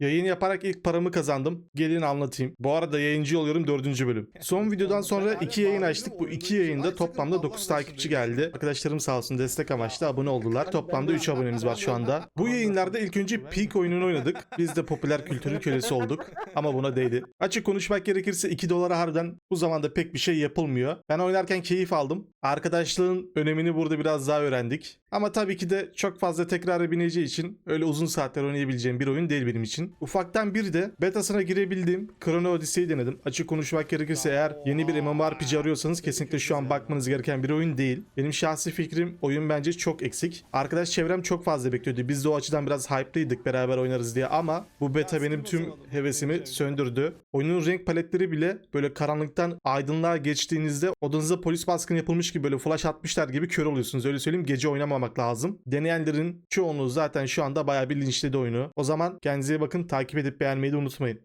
Yayın yaparak ilk paramı kazandım. Gelin anlatayım. Bu arada yayıncı oluyorum 4. bölüm. Son videodan sonra iki yayın açtık. Bu iki yayında toplamda 9 takipçi geldi. Arkadaşlarım sağ olsun destek amaçlı abone oldular. Toplamda 3 abonemiz var şu anda. Bu yayınlarda ilk önce Peak oyununu oynadık. Biz de popüler kültürün kölesi olduk. Ama buna değdi. Açık konuşmak gerekirse 2 dolara harbiden bu zamanda pek bir şey yapılmıyor. Ben oynarken keyif aldım. Arkadaşlığın önemini burada biraz daha öğrendik. Ama tabii ki de çok fazla tekrara bineceği için öyle uzun saatler oynayabileceğim bir oyun değil benim için. Ufaktan bir de betasına girebildiğim Chrono Odyssey'i denedim. Açık konuşmak gerekirse eğer yeni bir MMORPG arıyorsanız kesinlikle şu an bakmanız gereken bir oyun değil. Benim şahsi fikrim oyun bence çok eksik. Arkadaş çevrem çok fazla bekliyordu. Biz de o açıdan biraz hype'lıydık beraber oynarız diye ama bu beta benim tüm hevesimi söndürdü. Oyunun renk paletleri bile böyle karanlıktan aydınlığa geçtiğinizde odanıza polis baskını yapılmış gibi böyle flash atmışlar gibi kör oluyorsunuz. Öyle söyleyeyim gece oynamamak lazım. Deneyenlerin çoğunluğu zaten şu anda bayağı bir linçledi oyunu. O zaman kendinize iyi bakın takip edip beğenmeyi de unutmayın.